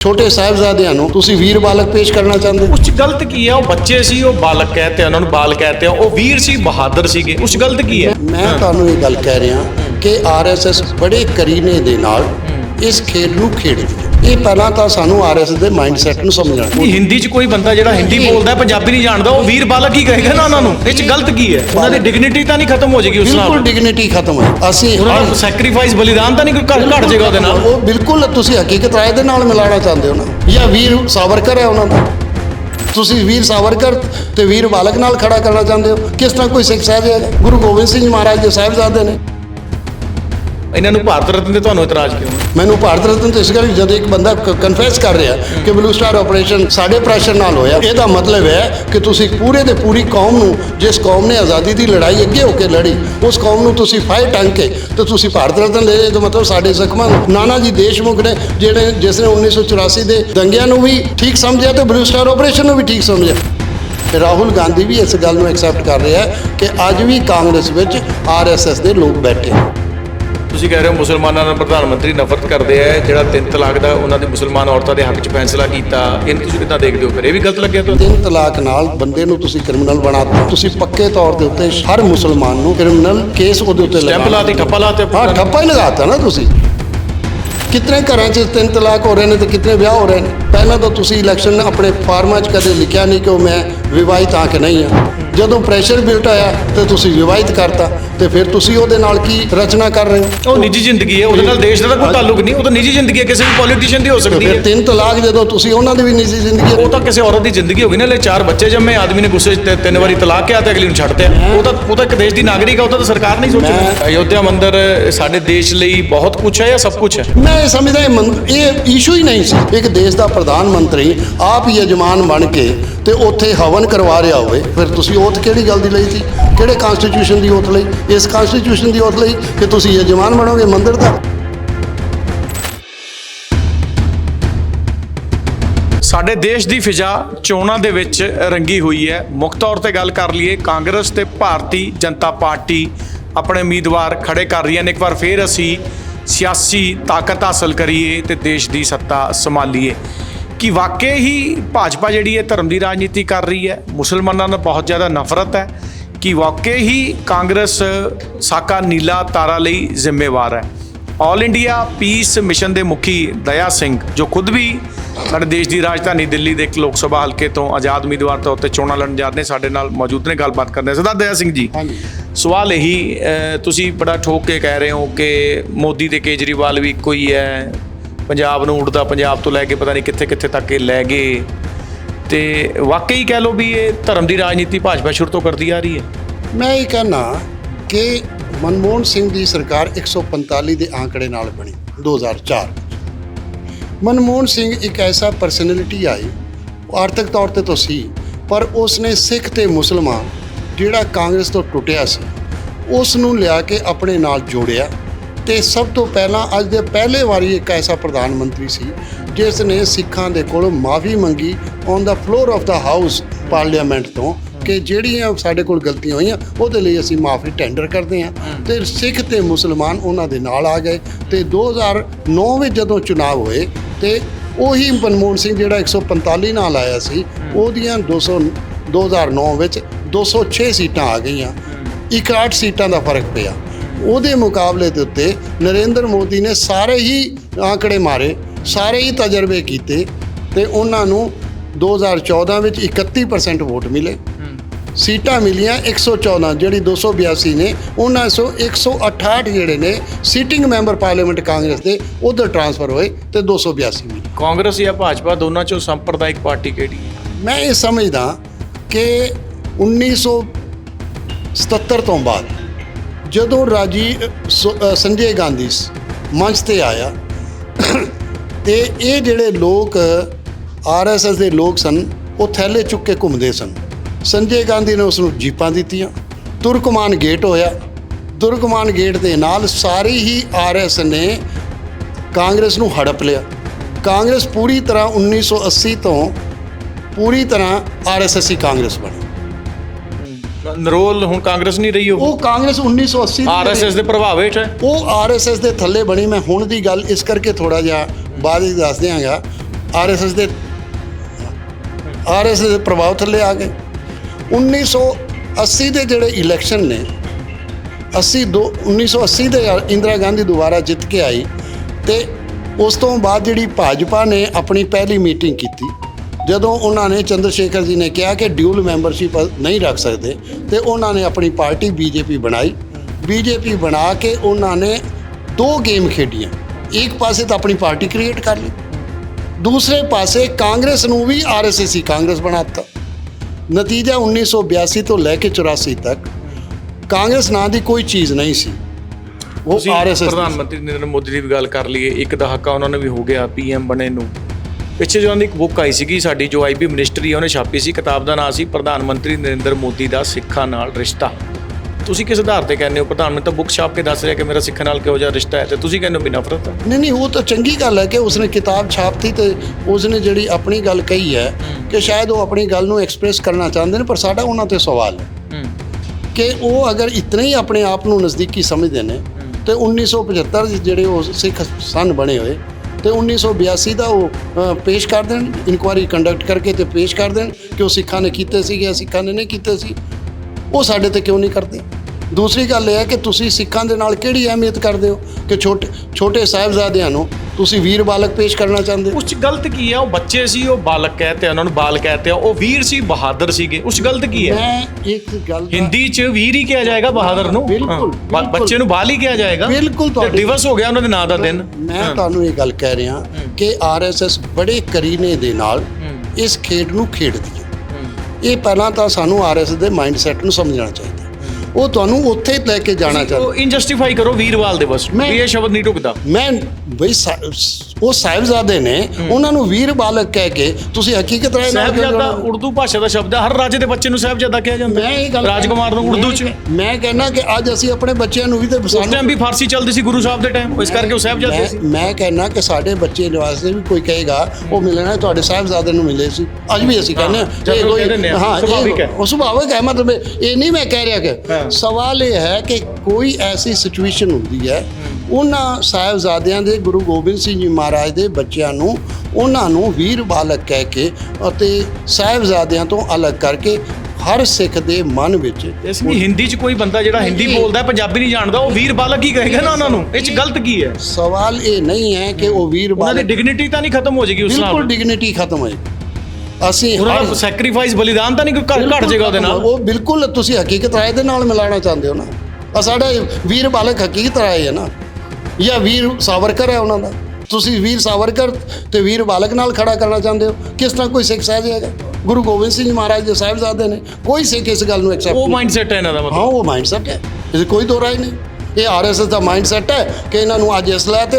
ਛੋਟੇ ਸਾਹਿਬਜ਼ਾਦਿਆਂ ਨੂੰ ਤੁਸੀਂ ਵੀਰ ਬਾਲਕ ਪੇਸ਼ ਕਰਨਾ ਚਾਹੁੰਦੇ ਹੋ? ਉਸ 'ਚ ਗਲਤ ਕੀ ਹੈ? ਉਹ ਬੱਚੇ ਸੀ ਉਹ ਬਾਲਕ ਕਹਤੇ ਉਹਨਾਂ ਨੂੰ ਬਾਲ ਕਹਤੇ ਆ ਉਹ ਵੀਰ ਸੀ ਬਹਾਦਰ ਸੀਗੇ। ਉਸ 'ਚ ਗਲਤ ਕੀ ਹੈ? ਮੈਂ ਤੁਹਾਨੂੰ ਇਹ ਗੱਲ ਕਹਿ ਰਿਹਾ ਕਿ ਆਰਐਸਐਸ ਬੜੇ ਕਰੀਨੇ ਦੇ ਨਾਲ ਇਸ ਖੇਡ ਨੂੰ ਖੇਡਦੀ ਹੈ ਇਹ ਪਹਿਲਾਂ ਤਾਂ ਸਾਨੂੰ ਆਰਐਸਐਸ ਦੇ ਮਾਈਂਡਸੈਟ ਨੂੰ ਸਮਝਣਾ ਨਹੀਂ ਹਿੰਦੀ 'ਚ ਕੋਈ ਬੰਦਾ ਜਿਹੜਾ ਹਿੰਦੀ ਬੋਲਦਾ ਹੈ, ਪੰਜਾਬੀ ਨਹੀਂ ਜਾਣਦਾ ਉਹ ਵੀਰ ਬਾਲਕ ਹੀ ਕਹੇਗਾ ਨਾ ਉਹਨਾਂ ਨੂੰ ਇਹ 'ਚ ਗਲਤ ਕੀ ਹੈ? ਉਹਨਾਂ ਦੀ ਡਿਗਨਿਟੀ ਤਾਂ ਨਹੀਂ ਖਤਮ ਹੋ ਜਾਏਗੀ ਉਸ ਬਿਲਕੁਲ ਨਾਲ। ਡਿਗਨਿਟੀ ਖਤਮ ਹੈ। ਅਸੀਂ ਉਹਨਾਂ ਦਾ ਸੈਕਰੀਫਾਈਸ ਬਲੀਦਾਨ ਤਾਂ ਨਹੀਂ ਘਟ ਘਟ ਜਾਏਗਾ ਉਹਦੇ ਨਾਲ? ਉਹ ਬਿਲਕੁਲ ਤੁਸੀਂ ਹਕੀਕਤ ਰਾਏ ਦੇ ਨਾਲ ਮਿਲਾਉਣਾ ਚਾਹੁੰਦੇ ਹੋ ਨਾ। ਜਾਂ ਵੀਰ ਸਾਵਰਕਰ ਹੈ ਉਹਨਾਂ ਦਾ। ਤੁਸੀਂ ਵੀਰ ਸਾਵਰਕਰ ਤੇ ਵੀਰ ਬਾਲਕ ਨਾਲ ਖੜਾ ਕਰਨਾ ਚਾਹੁੰਦੇ ਹੋ। ਕਿਸ ਤਰ੍ਹਾਂ ਕੋਈ ਸਿੱਖ ਸਾਹਿਬ ਹੈ? ਗੁਰੂ ਗੋਬਿੰਦ ਸਿੰਘ ਮਹਾਰਾਜ ਦੇ ਸਾਹਿਬਜ਼ਾਦੇ ਨੇ। ਇਹਨਾਂ ਨੂੰ ਭਾਰਤ ਰਤਨ ਤੇ ਤੁਹਾਨੂੰ ਇਤਰਾਜ਼ ਕਿਉਂ ਮੈਨੂੰ ਭਾਰਤ ਰਤਨ 'ਤੇ ਇਸ ਗੱਲ ਜਦੋਂ ਇੱਕ ਬੰਦਾ ਕਨਫੈਸ ਕਰ ਰਿਹਾ ਕਿ ਬਲੂ ਸਟਾਰ ਆਪਰੇਸ਼ਨ ਸਾਡੇ ਪ੍ਰੈਸ਼ਰ ਨਾਲ ਹੋਇਆ, ਇਹਦਾ ਮਤਲਬ ਹੈ ਕਿ ਤੁਸੀਂ ਪੂਰੇ ਦੇ ਪੂਰੀ ਕੌਮ ਨੂੰ, ਜਿਸ ਕੌਮ ਨੇ ਆਜ਼ਾਦੀ ਦੀ ਲੜਾਈ ਅੱਗੇ ਹੋ ਕੇ ਲੜੀ, ਉਸ ਕੌਮ ਨੂੰ ਤੁਸੀਂ ਫਾਇਰ ਟੰਗ ਕੇ ਤੇ ਤੁਸੀਂ ਭਾਰਤ ਰਤਨ ਲੈ ਰਹੇ ਤਾਂ ਮਤਲਬ ਸਾਡੇ ਜ਼ਖਮਾਂ ਨੂੰ। ਨਾਨਾ ਜੀ ਦੇਸ਼ਮੁਖ ਨੇ, ਜਿਹੜੇ ਜਿਸ ਨੇ 1984 ਦੇ ਦੰਗਿਆਂ ਨੂੰ ਵੀ ਠੀਕ ਸਮਝਿਆ ਤੇ ਬਲੂ ਸਟਾਰ ਆਪਰੇਸ਼ਨ ਨੂੰ ਵੀ ਠੀਕ ਸਮਝਿਆ। ਰਾਹੁਲ ਗਾਂਧੀ ਵੀ ਇਸ ਗੱਲ ਨੂੰ ਐਕਸੈਪਟ ਕਰ ਰਿਹਾ ਹੈ ਕਿ ਅੱਜ ਵੀ ਕਾਂਗਰਸ ਵਿੱਚ ਆਰਐਸਐਸ ਦੇ ਲੋਕ ਬੈਠੇ। ਹਨ ਤੁਸੀਂ ਕਹਿ ਰਹੇ ਹੋ ਮੁਸਲਮਾਨਾਂ ਨਾਲ ਪ੍ਰਧਾਨ ਮੰਤਰੀ ਨਫ਼ਰਤ ਕਰਦੇ ਆ ਜਿਹੜਾ ਤਿੰਨ ਤਲਾਕ ਦਾ ਉਹਨਾਂ ਦੇ ਮੁਸਲਮਾਨ ਔਰਤਾਂ ਦੇ ਹੱਕ 'ਚ ਫੈਸਲਾ ਕੀਤਾ ਇਹਨੂੰ ਤੁਸੀਂ ਕਿੱਦਾਂ ਦੇਖਦੇ ਹੋ ਫਿਰ? ਇਹ ਵੀ ਗਲਤ ਲੱਗਿਆ ਤੁਹਾਨੂੰ? ਤਿੰਨ ਤਲਾਕ ਨਾਲ ਬੰਦੇ ਨੂੰ ਤੁਸੀਂ ਕ੍ਰਿਮੀਨਲ ਬਣਾਤਾ ਤੁਸੀਂ ਪੱਕੇ ਤੌਰ ਦੇ ਉੱਤੇ ਹਰ ਮੁਸਲਮਾਨ ਨੂੰ ਕ੍ਰਿਮੀਨਲ ਕੇਸ ਉਹਦੇ ਉੱਤੇ ਸਟੈਂਪ ਲਗਾਉਣਾ। ਲਾਤੀ ਠੱਪਾ ਲਾਤੇ ਹਾਂ ਠੱਪਾ ਹੀ ਲਗਾਤਾ ਨਾ ਤੁਸੀਂ। ਕਿਤਨੇ ਘਰਾਂ 'ਚ ਤਿੰਨ ਤਲਾਕ ਹੋ ਰਹੇ ਨੇ ਤੇ ਕਿਤਨੇ ਵਿਆਹ ਹੋ ਰਹੇ ਨੇ? ਪਹਿਲਾਂ ਤਾਂ ਤੁਸੀਂ ਇਲੈਕਸ਼ਨ ਆਪਣੇ ਫਾਰਮਾਂ 'ਚ ਕਦੇ ਲਿਖਿਆ ਨਹੀਂ ਕਿ ਉਹ ਮੈਂ ਵਿਵਾਹਿਤ ਹਾਂ ਕਿ ਨਹੀਂ ਹਾਂ। ਜਦੋਂ ਪ੍ਰੈਸ਼ਰ ਬਿਲਟ ਆਇਆ ਤੇ ਤੁਸੀਂ ਵਿਵਾਹਿਤ ਕਰਤਾ। ਤੇ ਫਿਰ ਤੁਸੀਂ ਉਹਦੇ ਨਾਲ ਕੀ ਰਚਨਾ ਕਰ ਰਹੇ ਹੋ? ਉਹ ਨਿੱਜੀ ਜ਼ਿੰਦਗੀ ਹੈ ਉਹਦੇ ਨਾਲ ਦੇਸ਼ ਦਾ ਕੋਈ ਤਾਲੁਕ ਨਹੀਂ ਉਹ ਤਾਂ ਨਿੱਜੀ ਜ਼ਿੰਦਗੀ ਹੈ ਕਿਸੇ ਵੀ ਪੋਲੀਟੀਸ਼ੀਅਨ ਦੀ ਹੋ ਸਕਦੀ ਫਿਰ ਹੈ। ਤਿੰਨ ਤਲਾਕ ਜਦੋਂ ਤੁਸੀਂ ਉਹਨਾਂ ਦੀ ਵੀ ਨਿੱਜੀ ਜ਼ਿੰਦਗੀ ਉਹ ਤਾਂ ਕਿਸੇ ਔਰਤ ਦੀ ਜ਼ਿੰਦਗੀ ਹੋ ਗਈ ਨਾ ਲੈ ਚਾਰ ਬੱਚੇ ਜੰਮੇ ਆਦਮੀ ਨੇ ਗੁੱਸੇ 'ਚ ਤੇ ਤਿੰਨ ਵਾਰੀ ਤਲਾਕ ਕਿਹਾ ਤੇ ਅਗਲੀ ਨੂੰ ਛੱਡ ਦਿਆ ਉਹ ਤਾਂ ਉਹ ਤਾਂ ਇੱਕ ਦੇਸ਼ ਦੀ ਨਾਗਰਿਕ ਹੈ ਉਹ ਤਾਂ ਸਰਕਾਰ ਨਹੀਂ ਸੋਚਦੀ ਅਯੋਧਿਆ ਮੰਦਿਰ ਸਾਡੇ ਦੇਸ਼ ਲਈ ਬਹੁਤ ਕੁਝ ਹੈ ਜਾਂ ਸਭ ਕੁਝ ਹੈ? ਮੈਂ ਇਹ ਸਮਝਦਾ ਇਹ ਇਹ ਇਸ਼ੂ ਹੀ ਨਹੀਂ ਸੀ। ਇੱਕ ਦੇਸ਼ ਦਾ ਪ੍ਰਧਾਨ ਮੰਤਰੀ ਆਪ ਹੀ ਯਜਮਾਨ ਬਣ ਕੇ ਤੇ ਉੱਥੇ ਹਵਨ ਕਰਵਾ ਰਿਹਾ ਹੋਵੇ ਫਿਰ ਤੁਸੀਂ ਓਥ ਕਿਹੜੀ ਗੱਲ ਦੀ ਲਈ ਸੀ? ਕਿਹੜੇ ਕਨਸਟੀਟਿਊਸ਼ਨ ਦੀ ਓਥ ਲਈ? ਇਸ ਕਨਸਟੀਟਿਊਸ਼ਨ ਦੀ ਓਥ ਲਈ ਕਿ ਤੁਸੀਂ ਯਜਮਾਨ ਬਣੋਗੇ ਮੰਦਿਰ ਦਾ। ਸਾਡੇ ਦੇਸ਼ ਦੀ ਫਿਜ਼ਾ ਚੋਣਾਂ ਦੇ ਵਿੱਚ ਰੰਗੀ ਹੋਈ ਹੈ। ਮੁੱਖ ਤੌਰ ਤੇ ਗੱਲ ਕਰ ਲਈਏ, ਕਾਂਗਰਸ ਤੇ ਭਾਰਤੀ ਜਨਤਾ ਪਾਰਟੀ ਆਪਣੇ ਉਮੀਦਵਾਰ ਖੜੇ ਕਰ ਰਹੀਆਂ ਨੇ। ਇੱਕ ਵਾਰ ਫੇਰ ਅਸੀਂ ਸਿਆਸੀ ਤਾਕਤ ਹਾਸਲ ਕਰੀਏ ਤੇ ਦੇਸ਼ ਦੀ ਸੱਤਾ ਸੰਭਾਲੀਏ। ਕਿ ਵਾਕਈ ਹੀ ਭਾਜਪਾ ਜਿਹੜੀ ਹੈ ਧਰਮ ਦੀ ਰਾਜਨੀਤੀ ਕਰ ਰਹੀ ਹੈ। ਮੁਸਲਮਾਨਾਂ ਨਾਲ ਬਹੁਤ ਜ਼ਿਆਦਾ ਨਫ਼ਰਤ ਹੈ। ਕਿ ਵਾਕਈ ਹੀ ਕਾਂਗਰਸ ਸਾਕਾ ਨੀਲਾ ਤਾਰਾ ਲਈ ਜ਼ਿੰਮੇਵਾਰ ਹੈ। ਆਲ ਇੰਡੀਆ ਪੀਸ ਮਿਸ਼ਨ ਦੇ ਮੁਖੀ ਦਇਆ ਸਿੰਘ ਜੋ ਖੁਦ ਵੀ ਸਾਡੇ ਦੇਸ਼ ਦੀ ਰਾਜਧਾਨੀ ਦਿੱਲੀ ਦੇ ਇੱਕ ਲੋਕ ਸਭਾ ਹਲਕੇ ਤੋਂ ਆਜ਼ਾਦ ਉਮੀਦਵਾਰ ਤੌਰ ਤੇ ਚੋਣਾਂ ਲੜਨ ਜਾ ਰਹੇ ਨੇ ਸਾਡੇ ਨਾਲ ਮੌਜੂਦ ਨੇ ਗੱਲਬਾਤ ਕਰਦੇ ਸਰਦਾਰ ਦਇਆ ਸਿੰਘ ਜੀ ਹਾਂਜੀ। ਸਵਾਲ ਇਹੀ ਤੁਸੀਂ ਬੜਾ ਠੋਕ ਕੇ ਕਹਿ ਰਹੇ ਹੋ ਕਿ ਮੋਦੀ ਤੇ ਕੇਜਰੀਵਾਲ ਵੀ ਇੱਕੋ ਹੀ ਹੈ ਪੰਜਾਬ ਨੂੰ ਉੜਦਾ ਪੰਜਾਬ ਤੋਂ ਲੈ ਕੇ ਪਤਾ ਨਹੀਂ ਕਿੱਥੇ ਕਿੱਥੇ ਤੱਕ ਇਹ ਲੈ ਗਏ। ਤੇ ਵਾਕਈ ਕਹਿ ਲਓ ਵੀ ਇਹ ਧਰਮ ਦੀ ਰਾਜਨੀਤੀ ਭਾਜਪਾ ਸ਼ੁਰੂ ਤੋਂ ਕਰਦੀ ਆ ਰਹੀ ਹੈ। ਮੈਂ ਇਹ ਕਹਿਣਾ ਕਿ ਮਨਮੋਹਨ ਸਿੰਘ ਦੀ ਸਰਕਾਰ 145 ਦੇ ਆંકੜੇ ਨਾਲ ਬਣੀ 2004 ਮਨਮੋਹਨ ਸਿੰਘ ਇੱਕ ਐਸਾ ਪਰਸਨੈਲਿਟੀ ਆਈ, ਉਹ ਆਰਥਿਕ ਤੌਰ ਤੇ ਤਾਂ ਸੀ, ਪਰ ਉਸਨੇ ਸਿੱਖ ਤੇ ਮੁਸਲਮਾਨ ਜਿਹੜਾ ਕਾਂਗਰਸ ਤੋਂ ਟੁੱਟਿਆ ਸੀ ਉਸ ਨੂੰ ਲਿਆ ਕੇ ਆਪਣੇ ਨਾਲ ਜੋੜਿਆ ਤੇ ਸਭ ਤੋਂ ਪਹਿਲਾਂ ਅੱਜ ਦੇ ਪਹਿਲੇ ਵਾਰੀ ਇੱਕ ਐਸਾ ਪ੍ਰਧਾਨ ਮੰਤਰੀ ਸੀ ਜਿਸ ਨੇ ਸਿੱਖਾਂ ਦੇ ਕੋਲ ਮਾਫੀ ਮੰਗੀ on the floor of the house parliament ਤੋਂ, ਕਿ ਜਿਹੜੀਆਂ ਸਾਡੇ ਕੋਲ ਗਲਤੀਆਂ ਹੋਈਆਂ, ਉਹਦੇ ਲਈ ਅਸੀਂ ਮਾਫੀ ਟੈਂਡਰ ਕਰਦੇ ਹਾਂ। ਤੇ ਸਿੱਖ ਤੇ ਮੁਸਲਮਾਨ ਉਹਨਾਂ ਦੇ ਨਾਲ ਆ ਗਏ ਤੇ 2009 ਵਿੱਚ ਜਦੋਂ ਚੁਣਾਵ ਹੋਏ ਤੇ ਉਹੀ ਮਨਮੋਹਨ ਸਿੰਘ ਜਿਹੜਾ 145 ਨਾਲ ਆਇਆ ਸੀ, ਉਹਦੀਆਂ 200 2009 ਵਿੱਚ 206 ਸੀਟਾਂ ਆ ਗਈਆਂ। 61 ਸੀਟਾਂ ਦਾ ਫ਼ਰਕ ਪਿਆ। ਉਹਦੇ ਮੁਕਾਬਲੇ ਦੇ ਉੱਤੇ ਨਰਿੰਦਰ ਮੋਦੀ ਨੇ ਸਾਰੇ ਹੀ ਆંકੜੇ ਮਾਰੇ। ਸਾਰੇ ਹੀ ਤਜਰਬੇ ਕੀਤੇ ਤੇ ਉਹਨਾਂ ਨੂੰ 2014 ਵਿੱਚ 31% ਵੋਟ ਮਿਲੇ। ਸੀਟਾਂ ਮਿਲੀਆਂ 114 ਜਿਹੜੀ 282 ਨੇ ਉਹਨਾਂ ਚੋਂ 168 ਜਿਹੜੇ ਨੇ ਸੀਟਿੰਗ ਮੈਂਬਰ ਪਾਰਲੀਮੈਂਟ ਕਾਂਗਰਸ ਦੇ ਉਧਰ ਟਰਾਂਸਫਰ ਹੋਏ ਤੇ 282 ਮਿਲੇ। ਕਾਂਗਰਸ ਜਾਂ ਭਾਜਪਾ ਦੋਨਾਂ ਚੋਂ ਸੰਪਰਦਾਇਕ ਪਾਰਟੀ ਕਿਹੜੀ ਹੈ? ਮੈਂ ਇਹ ਸਮਝਦਾ ਕਿ 1977 ਤੋਂ ਬਾਅਦ ਜਦੋਂ ਰਾਜੀ ਸੰਜੇ ਗਾਂਧੀ ਮੰਚ ਤੇ ਆਇਆ ਤੇ ਇਹ ਜਿਹੜੇ ਲੋਕ ਆਰਐਸਐਸ ਦੇ ਲੋਕ ਸਨ ਉਹ ਥੈਲੇ ਚੁੱਕ ਕੇ ਘੁੰਮਦੇ ਸਨ। ਸੰਜੇ ਗਾਂਧੀ ਨੇ ਉਸ ਨੂੰ ਜੀਪਾਂ ਦਿੱਤੀਆਂ। ਤੁਰਕਮਾਨ ਗੇਟ ਹੋਇਆ। ਤੁਰਕਮਾਨ ਗੇਟ ਦੇ ਨਾਲ ਸਾਰੀ ਹੀ ਆਰਐਸ ਨੇ ਕਾਂਗਰਸ ਨੂੰ ਹੜਪ ਲਿਆ। ਕਾਂਗਰਸ ਪੂਰੀ ਤਰ੍ਹਾਂ 1980 ਤੋਂ ਪੂਰੀ ਤਰ੍ਹਾਂ ਆਰਐਸਐਸੀ ਕਾਂਗਰਸ ਬਣੀ। ਨਰੋਲ ਹੁਣ ਕਾਂਗਰਸ ਨਹੀਂ ਰਹੀ ਉਹ? ਉਹ ਕਾਂਗਰਸ 1980 ਦੀ ਆਰਐਸਐਸ ਦੇ ਪ੍ਰਭਾਵ ਹੇਠ ਹੈ। ਉਹ ਆਰਐਸਐਸ ਦੇ ਥੱਲੇ ਬਣੀ। ਮੈਂ ਹੁਣ ਦੀ ਗੱਲ ਇਸ ਕਰਕੇ ਥੋੜਾ ਜਿਹਾ ਬਾਅਦ ਵਿੱਚ ਦੱਸ ਦਿਆਂਗਾ ਆਰਐਸਐਸ ਦੇ ਆਰਐਸਐਸ ਦੇ ਪ੍ਰਭਾਵ ਥੱਲੇ ਆ ਗਏ। 1980 ਦੇ ਜਿਹੜੇ ਇਲੈਕਸ਼ਨ ਨੇ 80 ਦੋ 1980 ਦੇ ਇੰਦਰਾ ਗਾਂਧੀ ਦੁਬਾਰਾ ਜਿੱਤ ਕੇ ਆਈ ਤੇ ਉਸ ਤੋਂ ਬਾਅਦ ਜਿਹੜੀ ਭਾਜਪਾ ਨੇ ਆਪਣੀ ਪਹਿਲੀ ਮੀਟਿੰਗ ਕੀਤੀ, ਜਦੋਂ ਉਹਨਾਂ ਨੇ ਚੰਦਰ ਸ਼ੇਖਰ ਜੀ ਨੇ ਕਿਹਾ ਕਿ ਡਿਊਲ ਮੈਂਬਰਸ਼ਿਪ ਨਹੀਂ ਰੱਖ ਸਕਦੇ ਤੇ ਉਹਨਾਂ ਨੇ ਆਪਣੀ ਪਾਰਟੀ ਬੀਜੇਪੀ ਬਣਾਈ। ਬੀਜੇਪੀ ਬਣਾ ਕੇ ਉਹਨਾਂ ਨੇ ਦੋ ਗੇਮ ਖੇਡੀਆਂ। ਇੱਕ ਪਾਸੇ ਤਾਂ ਆਪਣੀ ਪਾਰਟੀ ਕ੍ਰੀਏਟ ਕਰ ਲਈ। ਦੂਸਰੇ ਪਾਸੇ ਕਾਂਗਰਸ ਨੂੰ ਵੀ ਆਰਐਸਐਸ ਕਾਂਗਰਸ ਬਣਾਤਾ। ਨਤੀਜਾ 1982 ਤੋਂ ਲੈ ਕੇ 84 ਤੱਕ। ਕਾਂਗਰਸ ਨਾਂ ਦੀ ਕੋਈ ਚੀਜ਼ ਨਹੀਂ ਸੀ। ਉਹ ਆਰਐਸਐਸ ਪ੍ਰਧਾਨ ਮੰਤਰੀ ਨਰਿੰਦਰ ਮੋਦੀ ਦੀ ਵੀ ਗੱਲ ਕਰ ਲਈਏ ਇੱਕ ਦਹਾਕਾ ਉਹਨਾਂ ਨੂੰ ਵੀ ਹੋ ਗਿਆ ਪੀਐਮ ਬਣੇ ਨੂੰ। ਪਿੱਛੇ ਜਦੋਂ ਇੱਕ ਬੁੱਕ ਆਈ ਸੀਗੀ ਸਾਡੀ ਜੋ ਆਈਬੀ ਮਿਨਿਸਟਰੀ ਉਹਨੇ ਛਾਪੀ ਸੀ ਕਿਤਾਬ ਦਾ ਨਾਮ ਸੀ ਪ੍ਰਧਾਨ ਮੰਤਰੀ ਨਰਿੰਦਰ ਮੋਦੀ ਦਾ ਸਿੱਖਾਂ ਨਾਲ ਰਿਸ਼ਤਾ। ਤੁਸੀਂ ਕਿਸ ਆਧਾਰ ਤੇ ਕਹਿੰਦੇ ਹੋ? ਪ੍ਰਧਾਨ ਮੰਤਰੀ ਤਾਂ ਬੁੱਕ ਛਾਪ ਕੇ ਦੱਸ ਰਿਹਾ ਕਿ ਮੇਰਾ ਸਿੱਖਾਂ ਨਾਲ ਕਿਹੋ ਜਿਹਾ ਰਿਸ਼ਤਾ ਹੈ ਤੇ ਤੁਸੀਂ ਕਹਿੰਦੇ ਹੋ ਵੀ ਨਫ਼ਰਤ ਹੈ ਨਹੀਂ ਨਹੀਂ ਉਹ ਤਾਂ ਚੰਗੀ ਗੱਲ ਹੈ ਕਿ ਉਸਨੇ ਕਿਤਾਬ ਛਾਪਤੀ ਤੇ ਉਸਨੇ ਜਿਹੜੀ ਆਪਣੀ ਗੱਲ ਕਹੀ ਹੈ ਕਿ ਸ਼ਾਇਦ ਉਹ ਆਪਣੀ ਗੱਲ ਨੂੰ ਐਕਸਪ੍ਰੈਸ ਕਰਨਾ ਚਾਹੁੰਦੇ ਨੇ ਪਰ ਸਾਡਾ ਉਹਨਾਂ ਤੇ ਸਵਾਲ ਹੈ ਕਿ ਉਹ ਅਗਰ ਇਤਨੇ ਹੀ ਆਪਣੇ ਆਪ ਨੂੰ ਨਜ਼ਦੀਕੀ ਸਮਝਦੇ ਨੇ ਤੇ 1975 ਦੇ ਜਿਹੜੇ ਉਹ ਸਿੱਖ ਸਨ ਬਣੇ ਹੋਏ ਤੇ 1982 ਦਾ ਉਹ ਪੇਸ਼ ਕਰ ਦੇਣ ਇਨਕੁਆਇਰੀ ਕੰਡਕਟ ਕਰਕੇ ਤੇ ਪੇਸ਼ ਕਰ ਦੇਣ ਕਿ ਉਹ ਸਿੱਖਾਂ ਨੇ ਕੀਤੇ ਸੀ ਜਾਂ ਸਿੱਖਾਂ ਨੇ ਨਹੀਂ ਕੀਤੇ ਸੀ ਉਹ ਸਾਡੇ ਤੇ ਕਿਉਂ ਨਹੀਂ ਕਰਦੇ? ਦੂਸਰੀ ਗੱਲ ਇਹ ਹੈ ਕਿ ਤੁਸੀਂ ਸਿੱਖਾਂ ਦੇ ਨਾਲ ਕਿਹੜੀ ਅਹਿਮੀਅਤ ਕਰਦੇ ਹੋ ਕਿ ਛੋਟੇ ਛੋਟੇ ਸਾਹਿਬਜ਼ਾਦਿਆਂ ਨੂੰ ਤੁਸੀਂ ਵੀਰ ਬਾਲਕ ਪੇਸ਼ ਕਰਨਾ ਚਾਹੁੰਦੇ ਉਸ ਚ ਗਲਤ ਕੀ ਹੈ? ਉਹ ਬੱਚੇ ਸੀ ਉਹ ਬਾਲਕ ਕਹਤੇ ਉਹਨਾਂ ਨੂੰ ਬਾਲ ਕਹਤੇ ਉਹ ਵੀਰ ਸੀ ਬਹਾਦਰ ਸੀਗੇ। ਉਸ 'ਚ ਗਲਤ ਕੀ ਹੈ? ਮੈਂ ਇੱਕ ਗੱਲ ਹਿੰਦੀ ਚ ਵੀਰ ਹੀ ਕਿਹਾ ਜਾਏਗਾ ਬਹਾਦਰ ਨੂੰ? ਬਿਲਕੁਲ। ਬੱਚੇ ਨੂੰ ਬਾਲ ਹੀ ਕਿਹਾ ਜਾਏਗਾ। ਬਿਲਕੁਲ ਤੇ ਤੁਹਾਡੀ- ਦਿਵਸ ਹੋ ਗਿਆ ਉਹਨਾਂ ਦੇ ਨਾਂ ਦਾ ਦਿਨ। ਮੈਂ ਤੁਹਾਨੂੰ ਇਹ ਗੱਲ ਕਹਿ ਰਿਹਾ ਕਿ ਆਰਐਸਐਸ ਬੜੇ ਕਰੀਨੇ ਦੇ ਨਾਲ ਇਸ ਖੇਡ ਨੂੰ ਖੇਡਦੀ ਹੈ। ਇਹ ਪਹਿਲਾਂ ਤਾਂ ਸਾਨੂੰ ਆਰਐਸਐਸ ਦੇ ਮਾਈਂਡਸੈਟ ਨੂੰ ਸਮਝਣਾ ਚਾਹੀਦਾ। ਉਹ ਤੁਹਾਨੂੰ ਉੱਥੇ ਲੈ ਕੇ ਜਾਣਾ ਚਾਹੀਦਾ ਉਹ ਇਨਜਸਟੀਫਾਈ ਕਰੋ ਵੀਰਵਾਲ ਦਿਵਸ ਮੈਂ- ਵੀ ਇਹ ਸ਼ਬਦ ਨਹੀਂ ਢੁਕਦਾ ਮੈਂ ਬਈ ਉਹ ਸਾਹਿਬਜ਼ਾਦੇ ਨੇ ਉਹਨਾਂ ਨੂੰ ਵੀਰ ਬਾਲਕ ਕਹਿ ਕੇ ਤੁਸੀਂ ਹਕੀਕਤ ਰਾਏ ਨਾਲ ਸਾਹਿਬਜ਼ਾਦਾ? ਉਰਦੂ ਭਾਸ਼ਾ ਦਾ ਸ਼ਬਦ ਹੈ ਹਰ ਰਾਜੇ ਦੇ ਬੱਚੇ ਨੂੰ ਸਾਹਿਬਜ਼ਾਦਾ ਕਿਹਾ ਜਾਂਦਾ ਮੈਂ ਇਹ ਗੱਲ ਰਾਜਕੁਮਾਰ ਨੂੰ ਉਰਦੂ ਚ ਮੈਂ- ਕਹਿੰਦਾ ਕਿ ਅੱਜ ਅਸੀਂ ਆਪਣੇ ਬੱਚਿਆਂ ਨੂੰ ਵੀ ਤੇ ਉਸ ਟਾਈਮ ਵੀ ਫਾਰਸੀ ਚੱਲਦੀ ਸੀ ਗੁਰੂ ਸਾਹਿਬ ਦੇ ਟਾਈਮ ਇਸ ਕਰਕੇ ਉਹ ਸਾਹਿਬਜ਼ਾਦੇ ਸੀ ਮੈਂ ਕਹਿੰਦਾ ਕਿ ਸਾਡੇ ਬੱਚੇ ਵਾਸਤੇ ਵੀ ਕੋਈ ਕਹੇਗਾ ਉਹ ਮਿਲਣਾ ਤੁਹਾਡੇ ਸਾਹਿਬਜ਼ਾਦੇ ਨੂੰ ਮਿਲੇ ਸੀ ਅੱਜ ਵੀ ਅਸੀਂ ਕਹਿੰਦੇ ਹਾਂ ਇਹ ਕੋਈ- ਹਾਂ, ਸੁਭਾਵਿਕ। ਉਹ ਸੁਭਾਵਿਕ ਹੈ ਮਤਲਬ ਇਹ ਨਹੀਂ ਮੈਂ ਕਹਿ ਰਿਹਾ ਕਿ। ਸਵਾਲ ਇਹ ਹੈ ਕਿ ਕੋਈ ਐਸੀ ਸਿਚੁਏਸ਼ਨ ਹੁੰਦੀ ਹੈ ਉਹਨਾਂ ਸਾਹਿਬਜ਼ਾਦਿਆਂ ਦੇ ਗੁਰੂ ਗੋਬਿੰਦ ਸਿੰਘ ਜੀ ਮਹਾਰਾਜ ਦੇ ਬੱਚਿਆਂ ਨੂੰ ਉਹਨਾਂ ਨੂੰ ਵੀਰ ਬਾਲਕ ਕਹਿ ਕੇ ਅਤੇ ਸਾਹਿਬਜ਼ਾਦਿਆਂ ਤੋਂ ਅਲੱਗ ਕਰਕੇ ਹਰ ਸਿੱਖ ਦੇ ਮਨ ਵਿੱਚ ਇਸ ਲਈ ਹਿੰਦੀ ਚ ਕੋਈ ਬੰਦਾ ਜਿਹੜਾ ਹਿੰਦੀ ਬੋਲਦਾ ਪੰਜਾਬੀ ਨਹੀਂ ਜਾਣਦਾ ਉਹ ਵੀਰ ਬਾਲਕ ਹੀ ਕਹੇਗਾ ਨਾ ਉਹਨਾਂ ਨੂੰ। ਇਹ ਚ ਗਲਤ ਕੀ ਹੈ? ਸਵਾਲ ਇਹ ਨਹੀਂ ਹੈ ਕਿ ਉਹ ਵੀਰ ਉਹਨਾਂ ਦੀ ਬਾਲਕ ਡਿਗਨਿਟੀ ਤਾਂ ਨਹੀਂ ਖਤਮ ਹੋ ਜਾਏਗੀ ਉਸ ਬਿਲਕੁਲ ਨਾਲ ਡਿਗਨਿਟੀ ਖਤਮ ਹੋਏ ਅਸੀਂ ਉਹਨਾਂ ਹਰ- ਦਾ ਸੈਕਰੀਫਾਈਸ ਬਲੀਦਾਨ ਤਾਂ ਨਹੀਂ ਕੋਈ ਘਟ ਜਾਏਗਾ ਉਹਦੇ ਨਾਲ। ਉਹ ਬਿਲਕੁਲ ਤੁਸੀਂ ਹਕੀਕਤ ਰਾਏ ਦੇ ਨਾਲ ਮਿਲਾਉਣਾ ਚਾਹੁੰਦੇ ਹੋ ਨਾ। ਸਾਡਾ ਵੀਰ ਬਾਲਕ ਹਕੀਕਤ ਰਾਏ ਹੈ ਨਾ। ਜਾਂ ਵੀਰ ਸਾਵਰਕਰ ਹੈ ਉਹਨਾਂ ਦਾ? ਤੁਸੀਂ ਵੀਰ ਸਾਵਰਕਰ ਤੇ ਵੀਰ ਬਾਲਕ ਨਾਲ ਖੜਾ ਕਰਨਾ ਚਾਹੁੰਦੇ ਹੋ? ਕਿਸ ਤਰ੍ਹਾਂ ਕੋਈ ਸਿੱਖ ਸਹਿਜ ਹੈਗਾ? ਗੁਰੂ ਗੋਬਿੰਦ ਸਿੰਘ ਮਹਾਰਾਜ ਦੇ ਸਾਹਿਬਜ਼ਾਦੇ ਨੇ ਕੋਈ ਸਿੱਖ ਇਸ ਗੱਲ ਨੂੰ ਉਹ ਐਕਸੈਪਟ ਮਾਈਂਡਸੈਟ ਹੈ ਇਹਨਾਂ ਦਾ ਹਾਂ ਮਤਲਬ ਉਹ ਮਾਈਂਡਸੈਟ ਹੈ। ਇਹ ਕੋਈ ਦੋ ਰਾਏ ਨਹੀਂ। ਇਹ ਆਰਐਸਐਸ ਦਾ ਮਾਈਂਡਸੈਟ ਹੈ ਕਿ ਇਹਨਾਂ ਨੂੰ ਅੱਜ ਇਸ ਲੈ ਤੇ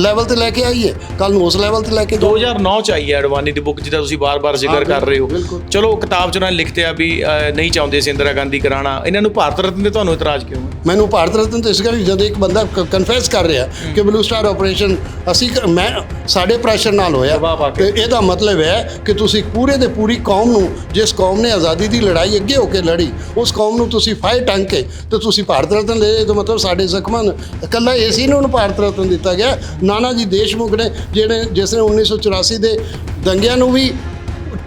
ਲੈਵਲ ਤੇ ਲੈ ਕੇ ਆਈਏ। ਕੱਲ ਨੂੰ ਉਸ ਲੈਵਲ ਤੇ ਲੈ ਕੇ ਜਾਓ। 2009 ਚ ਆਈ ਹੈ ਅਡਵਾਨੀ ਦੀ ਬੁੱਕ ਜਿਹਦਾ ਤੁਸੀਂ ਬਾਰ-ਬਾਰ ਜ਼ਿਕਰ ਕਰ ਰਹੇ ਹੋ। ਚਲੋ ਕਿਤਾਬ ਚ ਉਹਨਾਂ ਨੇ ਲਿਖਤਿਆ ਵੀ ਨਹੀਂ ਚਾਹੁੰਦੇ ਸੀ ਇੰਦਰਾ ਗਾਂਧੀ ਕਰਾਣਾ ਇਹਨਾਂ ਨੂੰ ਭਾਰਤ ਰਤਨ ਤੇ ਤੁਹਾਨੂੰ ਇਤਰਾਜ਼ ਕਿਉਂ ਹੈ? ਮੈਨੂੰ ਭਾਰਤ ਰਤਨ ਤੇ ਇਸ ਕਰਕੇ ਜਦੋਂ ਇੱਕ ਬੰਦਾ ਕਨਫੈਸ ਕਰ ਰਿਹਾ ਕਿ ਬਲੂ ਸਟਾਰ ਆਪਰੇਸ਼ਨ ਅਸੀਂ ਮੈਂ ਸਾਡੇ ਪ੍ਰੈਸ਼ਰ ਨਾਲ ਹੋਇਆ। ਤੇ ਇਹਦਾ ਮਤਲਬ ਹੈ ਕਿ ਤੁਸੀਂ ਪੂਰੇ ਦੇ ਪੂਰੀ ਕੌਮ ਨੂੰ ਜਿਸ ਕੌਮ ਨੇ ਆਜ਼ਾਦੀ ਦੀ ਲੜਾਈ ਅੱਗੇ ਹੋ ਕੇ ਲੜੀ ਉਸ ਕੌਮ ਨੂੰ ਤੁਸੀਂ ਫਾਇਰ ਟੰਗ ਕੇ ਤੇ ਤੁਸੀਂ ਭਾਰਤ ਰਤਨ ਲੈ ਇਹ ਤਾਂ ਮਤਲਬ ਸਾਡੇ ਜ਼ਖਮਾਂ ਨੂੰ ਇਕੱਲਾ ਏਸੀ ਨੂੰ ਭਾਰਤ ਰਤਨ ਦਿੱਤਾ ਗਿਆ। ਨਾਨਾ ਜੀ ਦੇਸ਼ਮੁਖ ਨੇ ਜਿਹੜੇ ਜਿਸ ਨੇ 1984 ਦੇ ਦੰਗਿਆਂ ਨੂੰ ਵੀ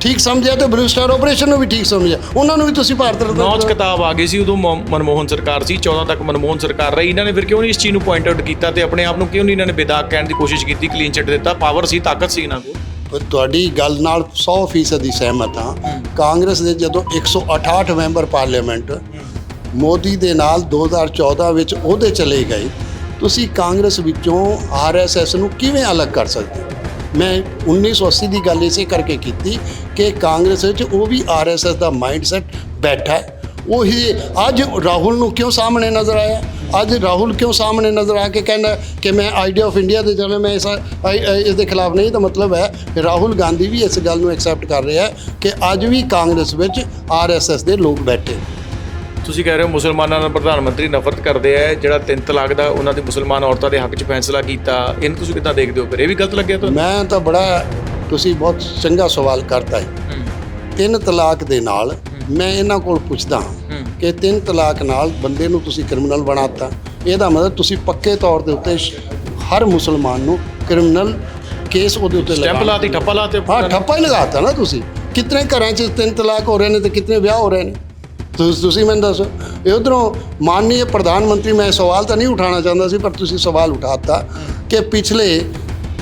ਠੀਕ ਸਮਝਿਆ ਤੇ ਬਲੂ ਸਟਾਰ ਆਪਰੇਸ਼ਨ ਨੂੰ ਵੀ ਠੀਕ ਸਮਝਿਆ। ਉਹਨਾਂ ਨੂੰ ਵੀ ਤੁਸੀਂ ਭਾਰਤ ਰਤਨ ਨੌ ਚ ਕਿਤਾਬ ਆ ਗਈ ਸੀ ਉਦੋਂ ਮਨਮੋਹਨ ਸਰਕਾਰ ਸੀ 14 ਤੱਕ ਮਨਮੋਹਨ ਸਰਕਾਰ ਰਹੀ। ਇਹਨਾਂ ਨੇ ਫਿਰ ਕਿਉਂ ਨਹੀਂ ਇਸ ਚੀਜ਼ ਨੂੰ ਪੁਆਇੰਟ ਆਊਟ ਕੀਤਾ ਤੇ ਆਪਣੇ ਆਪ ਨੂੰ ਕਿਉਂ ਨਹੀਂ ਇਹਨਾਂ ਨੇ ਬੇਦਾਗ ਕਹਿਣ ਦੀ ਕੋਸ਼ਿਸ਼ ਕੀਤੀ ਕਲੀਨ ਚਿੱਟ ਦਿੱਤਾ? ਪਾਵਰ ਸੀ ਤਾਕਤ ਸੀ ਇਹਨਾਂ ਕੋਲ। ਤੁਹਾਡੀ ਗੱਲ ਨਾਲ 100% ਦੀ ਸਹਿਮਤ ਹਾਂ। ਕਾਂਗਰਸ ਦੇ ਜਦੋਂ 168 ਮੈਂਬਰ ਪਾਰਲੀਮੈਂਟ ਮੋਦੀ ਦੇ ਨਾਲ 2014 ਵਿੱਚ ਉਹਦੇ ਚਲੇ ਗਏ ਤੁਸੀਂ ਕਾਂਗਰਸ ਵਿੱਚੋਂ ਆਰਐਸਐਸ ਨੂੰ ਕਿਵੇਂ ਅਲੱਗ ਕਰ ਸਕਦੇ ਹੋ? ਮੈਂ 1980 ਦੀ ਗੱਲ ਇਸੇ ਕਰਕੇ ਕੀਤੀ ਕਿ ਕਾਂਗਰਸ ਵਿੱਚ ਉਹ ਵੀ ਆਰਐਸਐਸ ਦਾ ਮਾਈਂਡਸੈਟ ਬੈਠਾ ਹੈ। ਉਹੀ ਅੱਜ ਰਾਹੁਲ ਨੂੰ ਕਿਉਂ ਸਾਹਮਣੇ ਨਜ਼ਰ ਆਇਆ? ਅੱਜ ਰਾਹੁਲ ਕਿਉਂ ਸਾਹਮਣੇ ਨਜ਼ਰ ਆ ਕੇ ਕਹਿੰਦਾ ਕਿ ਮੈਂ ਆਈਡੀਆ ਆਫ ਇੰਡੀਆ ਦੇ ਚੱਲੇ, ਮੈਂ ਇਸ ਆਈ- ਇਸ ਦੇ ਖਿਲਾਫ ਨਹੀਂ, ਤਾਂ ਮਤਲਬ ਹੈ ਕਿ ਰਾਹੁਲ ਗਾਂਧੀ ਵੀ ਇਸ ਗੱਲ ਨੂੰ ਐਕਸੈਪਟ ਕਰ ਰਿਹਾ ਹੈ ਕਿ ਅੱਜ ਵੀ ਕਾਂਗਰਸ ਵਿੱਚ ਆਰਐਸਐਸ ਦੇ ਲੋਕ ਬੈਠੇ ਤੁਸੀਂ ਕਹਿ ਰਹੇ ਹੋ ਮੁਸਲਮਾਨਾਂ ਦਾ ਪ੍ਰਧਾਨ ਮੰਤਰੀ ਨਫ਼ਰਤ ਕਰਦੇ ਆ ਜਿਹੜਾ ਤਿੰਨ ਤਲਾਕ ਦਾ ਉਹਨਾਂ ਦੀ ਮੁਸਲਮਾਨ ਔਰਤਾਂ ਦੇ ਹੱਕ 'ਚ ਫੈਸਲਾ ਕੀਤਾ ਇਹਨੂੰ ਤੁਸੀਂ ਕਿੱਦਾਂ ਦੇਖਦੇ ਹੋ ਫਿਰ? ਇਹ ਵੀ ਗਲਤ ਲੱਗਿਆ ਤੁਹਾਨੂੰ? ਮੈਂ ਤਾਂ ਬੜਾ ਤੁਸੀਂ ਬਹੁਤ ਚੰਗਾ ਸਵਾਲ ਕਰਤਾ ਹੈ। ਤਿੰਨ ਤਲਾਕ ਦੇ ਨਾਲ ਮੈਂ ਇਹਨਾਂ ਕੋਲ ਪੁੱਛਦਾ ਕਿ ਤਿੰਨ ਤਲਾਕ ਨਾਲ ਬੰਦੇ ਨੂੰ ਤੁਸੀਂ ਕ੍ਰਿਮੀਨਲ ਬਣਾਤਾ ਇਹਦਾ ਮਤਲਬ ਤੁਸੀਂ ਪੱਕੇ ਤੌਰ ਦੇ ਉੱਤੇ ਹਰ ਮੁਸਲਮਾਨ ਨੂੰ ਕ੍ਰਿਮੀਨਲ ਕੇਸ ਉਹਦੇ ਉੱਤੇ ਸਟੈਂਪ ਲਗਾਉਣਾ। ਲਾਤੀ ਠੱਪਾ ਲਾਤੇ ਹਾਂ ਠੱਪਾ ਹੀ ਲਗਾਤਾ ਨਾ ਤੁਸੀਂ। ਕਿਤਨੇ ਘਰਾਂ 'ਚ ਤਿੰਨ ਤਲਾਕ ਹੋ ਰਹੇ ਨੇ ਤੇ ਕਿਤਨੇ ਵਿਆਹ ਹੋ ਰਹੇ ਨੇ? ਤੁਸੀਂ ਤੁਸੀਂ ਮੈਨੂੰ ਦੱਸੋ। ਇਹ ਉਧਰੋਂ ਮਾਨਨੀय ਪ੍ਰਧਾਨ ਮੰਤਰੀ ਮੈਂ ਸਵਾਲ ਤਾਂ ਨਹੀਂ ਉਠਾਉਣਾ ਚਾਹੁੰਦਾ ਸੀ ਪਰ ਤੁਸੀਂ ਸਵਾਲ ਉਠਾਤਾ ਕਿ ਪਿਛਲੇ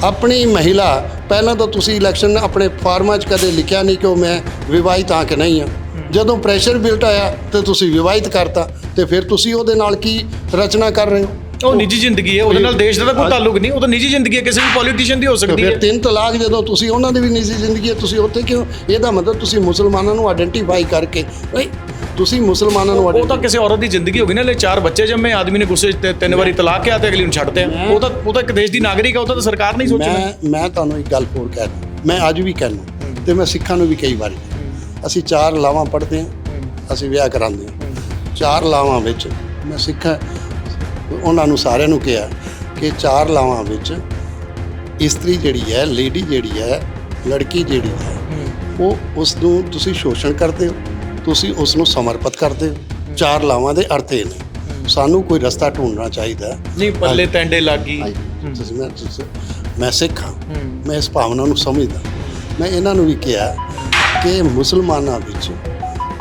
ਆਪਣੀ ਮਹਿਲਾ ਪਹਿਲਾਂ ਤਾਂ ਤੁਸੀਂ ਇਲੈਕਸ਼ਨ ਆਪਣੇ ਫਾਰਮਾਂ 'ਚ ਕਦੇ ਲਿਖਿਆ ਨਹੀਂ ਕਿ ਉਹ ਮੈਂ ਵਿਵਾਹਿਤ ਹਾਂ ਕਿ ਨਹੀਂ ਹਾਂ। ਜਦੋਂ ਪ੍ਰੈਸ਼ਰ ਬਿਲਟ ਆਇਆ ਤੇ ਤੁਸੀਂ ਵਿਵਾਹਿਤ ਕਰਤਾ ਤੇ ਫਿਰ ਤੁਸੀਂ ਉਹਦੇ ਨਾਲ ਕੀ ਰਚਨਾ ਕਰ ਰਹੇ ਹੋ? ਉਹ ਨਿੱਜੀ ਜ਼ਿੰਦਗੀ ਹੈ ਉਹਦੇ ਨਾਲ ਦੇਸ਼ ਦਾ ਕੋਈ ਤਾਲੁਕ ਨਹੀਂ ਉਹ ਤਾਂ ਨਿੱਜੀ ਜ਼ਿੰਦਗੀ ਹੈ ਕਿਸੇ ਵੀ ਪੋਲੀਟੀਸ਼ੀਅਨ ਦੀ ਹੋ ਸਕਦੀ ਫਿਰ ਹੈ। ਤਿੰਨ ਤਲਾਕ ਜਦੋਂ ਤੁਸੀਂ ਉਹਨਾਂ ਦੀ ਵੀ ਨਿੱਜੀ ਜ਼ਿੰਦਗੀ ਹੈ ਤੁਸੀਂ ਉੱਥੇ ਕਿਉਂ? ਇਹਦਾ ਮਤਲਬ ਤੁਸੀਂ ਮੁਸਲਮਾਨਾਂ ਨੂੰ ਆਇਡੈਂਟੀਫਾਈ ਕਰਕੇ ਤੁਸੀਂ ਮੁਸਲਮਾਨਾਂ ਨੂੰ ਉਹ ਤਾਂ ਕਿਸੇ ਔਰਤ ਦੀ ਜ਼ਿੰਦਗੀ ਹੋ ਗਈ ਨਾ ਲੈ ਚਾਰ ਬੱਚੇ ਜੰਮੇ ਆਦਮੀ ਨੇ ਗੁੱਸੇ 'ਚ ਤੇ ਤਿੰਨ ਵਾਰੀ ਤਲਾਕ ਕਿਹਾ ਤੇ ਅਗਲੀ ਨੂੰ ਛੱਡਦੇ ਆ ਉਹ ਤਾਂ ਉਹ ਤਾਂ ਇੱਕ ਦੇਸ਼ ਦੀ ਨਾਗਰਿਕ ਹੈ ਉਹ ਤਾਂ ਸਰਕਾਰ ਨਹੀਂ ਸੋਚਣੀ। ਮੈਂ ਮੈਂ ਤੁਹਾਨੂੰ ਇੱਕ ਗੱਲ ਹੋਰ ਕਹਿ ਮੈਂ ਅੱਜ ਵੀ ਕਹਿਣਾ ਤੇ ਮੈਂ ਸਿੱਖਾਂ ਨੂੰ ਵੀ ਕਈ ਵਾਰੀ ਅਸੀਂ ਚਾਰ ਲਾਵਾਂ ਪੜ੍ਹਦੇ ਹਾਂ ਅਸੀਂ ਵਿਆਹ ਕਰਾਉਂਦੇ ਹਾਂ। ਚਾਰ ਲਾਵਾਂ ਵਿੱਚ ਮੈਂ ਸਿੱਖਾਂ ਉਹਨਾਂ ਨੂੰ ਸਾਰਿਆਂ ਨੂੰ ਕਿਹਾ ਕਿ ਚਾਰ ਲਾਵਾਂ ਵਿੱਚ ਇਸਤਰੀ ਜਿਹੜੀ ਹੈ ਲੇਡੀ ਜਿਹੜੀ ਹੈ ਲੜਕੀ ਜਿਹੜੀ ਹੈ ਉਹ ਉਸ ਨੂੰ ਤੁਸੀਂ ਸ਼ੋਸ਼ਣ ਕਰਦੇ ਹੋ। ਤੁਸੀਂ ਉਸ ਨੂੰ ਸਮਰਪਿਤ ਕਰਦੇ ਹੋ। ਚਾਰ ਲਾਵਾਂ ਦੇ ਅਰਥ ਇਹ ਨੇ। ਸਾਨੂੰ ਕੋਈ ਰਸਤਾ ਢੂੰਡਣਾ ਚਾਹੀਦਾ ਨਹੀਂ ਪੱਲੇ ਟੈਂਡੇ ਲੱਗ। ਮੈਂ ਸਿੱਖ। ਹਾਂ। ਮੈਂ ਇਸ ਭਾਵਨਾ ਨੂੰ ਸਮਝਦਾ। ਮੈਂ ਇਹਨਾਂ ਨੂੰ ਵੀ ਕਿਹਾ ਕਿ ਮੁਸਲਮਾਨਾਂ ਵਿੱਚ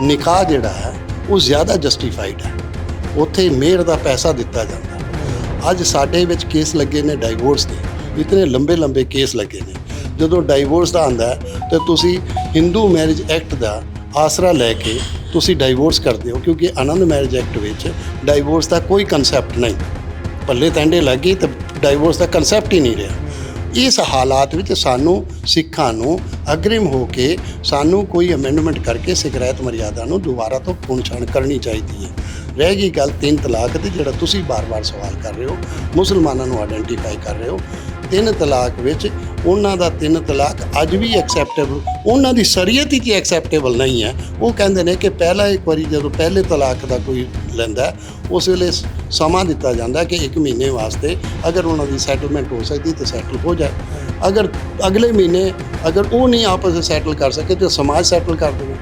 ਨਿਕਾਹ ਜਿਹੜਾ ਹੈ ਉਹ ਜ਼ਿਆਦਾ ਜਸਟੀਫਾਈਡ ਹੈ। ਉੱਥੇ ਮਿਹਰ ਦਾ ਪੈਸਾ ਦਿੱਤਾ ਜਾਂਦਾ। ਅੱਜ ਸਾਡੇ ਵਿੱਚ ਕੇਸ ਲੱਗੇ ਨੇ ਡਾਈਵੋਰਸ ਦੇ। ਇਤਨੇ ਲੰਬੇ ਲੰਬੇ ਕੇਸ ਲੱਗੇ ਨੇ। ਜਦੋਂ ਡਾਈਵੋਰਸ ਦਾ ਆਂਦਾ ਤੇ ਤੁਸੀਂ ਹਿੰਦੂ ਮੈਰਿਜ ਐਕਟ ਦਾ ਆਸਰਾ ਲੈ ਕੇ ਤੁਸੀਂ ਡਾਈਵੋਰਸ ਕਰਦੇ ਹੋ, ਕਿਉਂਕਿ ਆਨੰਦ ਮੈਰਿਜ ਐਕਟ ਵਿੱਚ ਡਾਈਵੋਰਸ ਦਾ ਕੋਈ ਕਨਸੈਪਟ ਨਹੀਂ। ਪੱਲੇ ਟੈਂਡੇ ਲੱਗ ਗਈ ਤੇ ਡਾਈਵੋਰਸ ਦਾ ਕਨਸੈਪਟ ਹੀ ਨਹੀਂ ਰਿਹਾ। ਇਸ ਹਾਲਾਤ ਵਿੱਚ ਸਾਨੂੰ ਸਿੱਖਾਂ ਨੂੰ ਅਗਰਿਮ ਹੋ ਕੇ ਸਾਨੂੰ ਕੋਈ ਅਮੈਂਡਮੈਂਟ ਕਰਕੇ ਸਿਗਰੈਤ ਮਰਿਆਦਾ ਨੂੰ ਦੁਬਾਰਾ ਤੋਂ ਪੁਣਛਾਣ ਕਰਨੀ ਚਾਹੀਦੀ ਹੈ। ਰਹਿ ਗਈ ਗੱਲ ਤਿੰਨ ਤਲਾਕ ਦੀ, ਜਿਹੜਾ ਤੁਸੀਂ ਬਾਰ-ਬਾਰ ਸਵਾਲ ਕਰ ਰਹੇ ਹੋ, ਮੁਸਲਮਾਨਾਂ ਨੂੰ ਆਇਡੈਂਟੀਫਾਈ ਕਰ ਰਹੇ ਹੋ। ਤਿੰਨ ਤਲਾਕ ਵਿੱਚ ਉਹਨਾਂ ਦਾ ਤਿੰਨ ਤਲਾਕ ਅੱਜ ਵੀ ਐਕਸੈਪਟੇਬਲ ਉਹਨਾਂ ਦੀ ਸ਼ਰੀਅਤ ਹੀ ਐਕਸੈਪਟੇਬਲ ਨਹੀਂ ਹੈ। ਉਹ ਕਹਿੰਦੇ ਨੇ ਕਿ ਪਹਿਲਾ ਇੱਕ ਵਾਰੀ ਜਦੋਂ ਪਹਿਲੇ ਤਲਾਕ ਦਾ ਕੋਈ ਲੈਂਦਾ ਉਸ ਵੇਲੇ ਸਮਾਂ ਦਿੱਤਾ ਜਾਂਦਾ ਕਿ ਇੱਕ ਮਹੀਨੇ ਵਾਸਤੇ ਅਗਰ ਉਹਨਾਂ ਦੀ ਸੈਟਲਮੈਂਟ ਹੋ ਸਕਦੀ ਤਾਂ ਸੈਟਲ ਹੋ ਜਾਏ। ਅਗਰ ਅਗਲੇ ਮਹੀਨੇ ਅਗਰ ਉਹ ਨਹੀਂ ਆਪਸ ਵਿੱਚ ਸੈਟਲ ਕਰ ਸਕੇ ਤਾਂ ਸਮਾਜ ਸੈਟਲ ਕਰ ਦੇਵੇ।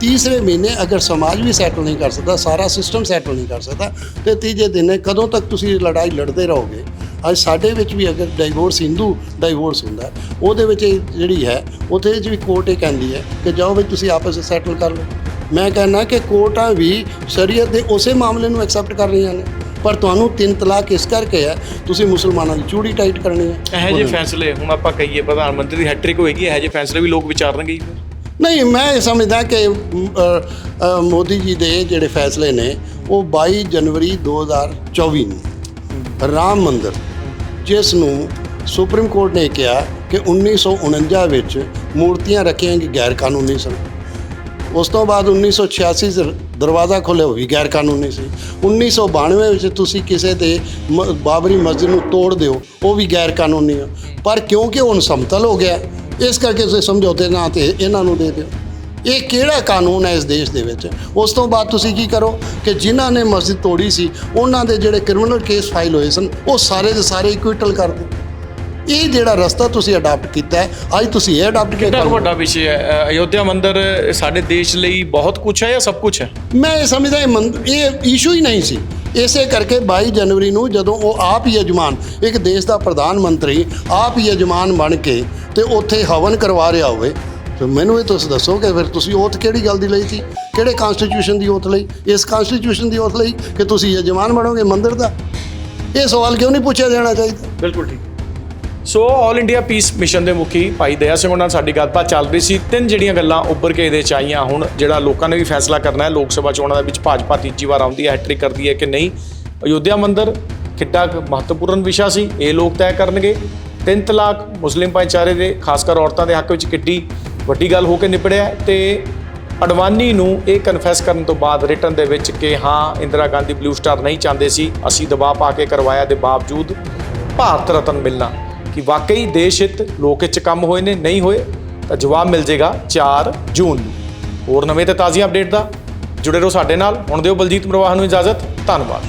ਤੀਸਰੇ ਮਹੀਨੇ ਅਗਰ ਸਮਾਜ ਵੀ ਸੈਟਲ ਨਹੀਂ ਕਰ ਸਕਦਾ, ਸਾਰਾ ਸਿਸਟਮ ਸੈਟਲ ਨਹੀਂ ਕਰ ਸਕਦਾ, ਤੇ ਤੀਜੇ ਦਿਨ ਕਦੋਂ ਤੱਕ ਤੁਸੀਂ ਲੜਾਈ ਲੜਦੇ ਰਹੋਗੇ? ਅੱਜ ਸਾਡੇ ਵਿੱਚ ਵੀ ਅਗਰ ਡਾਈਵੋਰਸ ਹਿੰਦੂ ਡਾਈਵੋਰਸ ਹੁੰਦਾ ਉਹਦੇ ਵਿੱਚ ਜਿਹੜੀ ਹੈ ਉਹਦੇ ਵਿੱਚ ਵੀ ਕੋਰਟ ਇਹ ਕਹਿੰਦੀ ਹੈ ਕਿ ਜਾਓ ਵੀ ਤੁਸੀਂ ਆਪਸ ਵਿੱਚ ਸੈਟਲ ਕਰ ਲਓ ਮੈਂ ਕਹਿੰਦਾ ਕਿ ਕੋਰਟਾਂ ਵੀ ਸ਼ਰੀਅਤ ਦੇ ਉਸੇ ਮਾਮਲੇ ਨੂੰ ਐਕਸੈਪਟ ਕਰ ਰਹੀਆਂ ਨੇ ਪਰ ਤੁਹਾਨੂੰ ਤਿੰਨ ਤਲਾਕ ਇਸ ਕਰਕੇ ਹੈ ਤੁਸੀਂ ਮੁਸਲਮਾਨਾਂ ਦੀ ਚੂੜੀ ਟਾਈਟ ਕਰਨੀ ਹੈ ਇਹੋ ਜਿਹੇ ਫੈਸਲੇ ਹੁਣ ਆਪਾਂ ਕਹੀਏ ਪ੍ਰਧਾਨ ਮੰਤਰੀ ਦੀ ਹੈਟ੍ਰਿਕ ਹੋਏਗੀ ਇਹੋ ਜਿਹੇ ਫੈਸਲੇ ਵੀ ਲੋਕ ਵਿਚਾਰਨਗੇ। ਨਹੀਂ ਮੈਂ ਇਹ ਸਮਝਦਾ ਕਿ ਮੋਦੀ ਜੀ ਦੇ ਜਿਹੜੇ ਫੈਸਲੇ ਨੇ ਉਹ 22 ਜਨਵਰੀ 2024 ਨੂੰ ਰਾਮ ਮੰਦਿਰ ਜਿਸ ਨੂੰ ਸੁਪਰੀਮ ਕੋਰਟ ਨੇ ਕਿਹਾ ਕਿ 1949 ਵਿੱਚ ਮੂਰਤੀਆਂ ਰੱਖੀਆਂ ਕਿ ਗੈਰ ਕਾਨੂੰਨੀ ਸਨ। ਉਸ ਤੋਂ ਬਾਅਦ 1986 ਚ ਦਰਵਾਜ਼ਾ ਖੋਲ੍ਹਿਆ, ਉਹ ਵੀ ਗੈਰ ਕਾਨੂੰਨੀ ਸੀ 1992 ਵਿੱਚ ਤੁਸੀਂ ਕਿਸੇ ਦੇ ਮ- ਬਾਬਰੀ ਮਸਜਿਦ ਨੂੰ ਤੋੜ ਦਿਓ, ਉਹ ਵੀ ਗੈਰ ਕਾਨੂੰਨੀ ਆ। ਪਰ ਕਿਉਂਕਿ ਹੁਣ ਸਮਤਲ ਹੋ ਗਿਆ, ਇਸ ਕਰਕੇ ਤੁਸੀਂ ਸਮਝੌਤੇ ਨਾ ਤੇ ਇਹਨਾਂ ਨੂੰ ਦੇ ਦਿਓ। ਇਹ ਕਿਹੜਾ ਕਾਨੂੰਨ ਹੈ ਇਸ ਦੇਸ਼ ਦੇ ਵਿੱਚ? ਉਸ ਤੋਂ ਬਾਅਦ ਤੁਸੀਂ ਕੀ ਕਰੋ ਕਿ ਜਿਨ੍ਹਾਂ ਨੇ ਮਸਜਿਦ ਤੋੜੀ ਸੀ ਉਹਨਾਂ ਦੇ ਜਿਹੜੇ ਕ੍ਰਿਮੀਨਲ ਕੇਸ ਫਾਈਲ ਹੋਏ ਸਨ ਉਹ ਸਾਰੇ ਦੇ ਸਾਰੇ ਇਕੁਇਟਲ ਕਰ ਦਿਓ ਇਹ ਜਿਹੜਾ ਰਸਤਾ ਤੁਸੀਂ ਅਡਾਪਟ ਕੀਤਾ ਹੈ ਅੱਜ ਤੁਸੀਂ ਇਹ ਅਡਾਪਟ ਕਿੰਨਾ ਕੀਤਾ। ਕੁ ਵੱਡਾ ਵਿਸ਼ਾ ਹੈ? ਅਯੋਧਿਆ ਮੰਦਿਰ ਸਾਡੇ ਦੇਸ਼ ਲਈ ਬਹੁਤ ਕੁਝ ਹੈ ਜਾਂ ਸਭ ਕੁਝ ਹੈ? ਮੈਂ ਇਹ ਸਮਝਦਾ ਇਹ ਇਸ਼ੂ ਹੀ ਨਹੀਂ ਸੀ। ਇਸੇ ਕਰਕੇ 22 ਜਨਵਰੀ ਨੂੰ ਜਦੋਂ ਉਹ ਆਪ ਹੀ ਯਜਮਾਨ ਇੱਕ ਦੇਸ਼ ਦਾ ਪ੍ਰਧਾਨ ਮੰਤਰੀ ਆਪ ਹੀ ਯਜਮਾਨ ਬਣ ਕੇ ਤੇ ਉੱਥੇ ਹਵਨ ਕਰਵਾ ਰਿਹਾ ਹੋਵੇ ਤੇ ਮੈਨੂੰ ਇਹ ਤੁਸੀਂ ਦੱਸੋ ਕਿ ਫਿਰ ਤੁਸੀਂ ਓਥ ਕਿਹੜੀ ਗੱਲ ਦੀ ਲਈ ਸੀ? ਕਿਹੜੇ ਕਨਸਟੀਟਿਊਸ਼ਨ ਦੀ ਓਥ ਲਈ? ਇਸ ਕਨਸਟੀਟਿਊਸ਼ਨ ਦੀ ਓਥ ਲਈ ਕਿ ਤੁਸੀਂ ਯਜਮਾਨ ਬਣੋਗੇ ਮੰਦਿਰ ਦਾ? ਇਹ ਸਵਾਲ ਕਿਉਂ ਨਹੀਂ ਪੁੱਛਿਆ ਜਾਣਾ ਚਾਹੀਦਾ? ਬਿਲਕੁਲ ਠੀਕ। So all India peace mission ਦੇ ਮੁਖੀ ਭਾਈ ਦਇਆ ਸਿੰਘ ਉਹਨਾਂ ਨਾਲ ਸਾਡੀ ਗੱਲਬਾਤ ਚੱਲ ਰਹੀ ਸੀ। ਤਿੰਨ ਜਿਹੜੀਆਂ ਗੱਲਾਂ ਉੱਭਰ ਕੇ ਇਹਦੇ ਚ ਆਈਆਂ ਹੁਣ, ਜਿਹੜਾ ਲੋਕਾਂ ਨੇ ਵੀ ਫੈਸਲਾ ਕਰਨਾ ਹੈ, ਲੋਕ ਸਭਾ ਚੋਣਾਂ ਦੇ ਵਿੱਚ ਭਾਜਪਾ ਤੀਜੀ ਵਾਰ ਆਉਂਦੀ ਹੈ ਹੈਟ੍ਰਿਕ ਕਰਦੀ ਹੈ ਕਿ ਨਹੀਂ? ਅਯੋਧਿਆ ਮੰਦਿਰ ਕਿੱਡਾ ਕੁ ਮਹੱਤਵਪੂਰਨ ਵਿਸ਼ਾ ਸੀ, ਇਹ ਲੋਕ ਤੈਅ ਕਰਨਗੇ। ਤਿੰਨ ਤਲਾਕ ਮੁਸਲਿਮ ਭਾਈਚਾਰੇ ਦੇ ਖਾਸ ਕਰ ਔਰਤਾਂ ਦੇ ਹੱਕ ਵਿੱਚ ਕਿੱਡੀ ਵੱਡੀ ਗੱਲ ਹੋ ਕੇ ਨਿਪੜਿਆ ਹੈ ਤੇ ਅਡਵਾਨੀ ਨੂੰ ਇਹ ਕਨਫੈਸ ਕਰਨ ਤੋਂ ਬਾਅਦ ਰਿਟਰਨ ਦੇ ਵਿੱਚ ਕਿ ਹਾਂ, ਇੰਦਰਾ ਗਾਂਧੀ ਬਲੂ ਸਟਾਰ ਨਹੀਂ ਚਾਹੁੰਦੇ ਸੀ, ਅਸੀਂ ਦਬਾਅ ਪਾ ਕੇ ਕਰਵਾਇਆ ਦੇ ਬਾਵਜੂਦ ਭਾਰਤ ਰਤਨ ਮਿਲਣਾ। ਕਿ ਵਾਕਈ ਦੇਸ਼ ਹਿੱਤ ਲੋਕ ਹਿੱਤ ਕੰਮ ਹੋਏ ਨੇ, ਨਹੀਂ ਹੋਏ, ਤਾਂ ਜਵਾਬ ਮਿਲ ਜੇਗਾ 4 ਜੂਨ ਨੂੰ। ਹੋਰ ਨਵੇਂ ਤੇ ਤਾਜ਼ੀਆਂ ਅਪਡੇਟ ਦਾ। ਜੁੜੇ ਰਹੋ ਸਾਡੇ ਨਾਲ। ਹੁਣ ਦਿਓ ਬਲਜੀਤ ਮਰਵਾਹ ਨੂੰ ਇਜਾਜ਼ਤ। ਧੰਨਵਾਦ।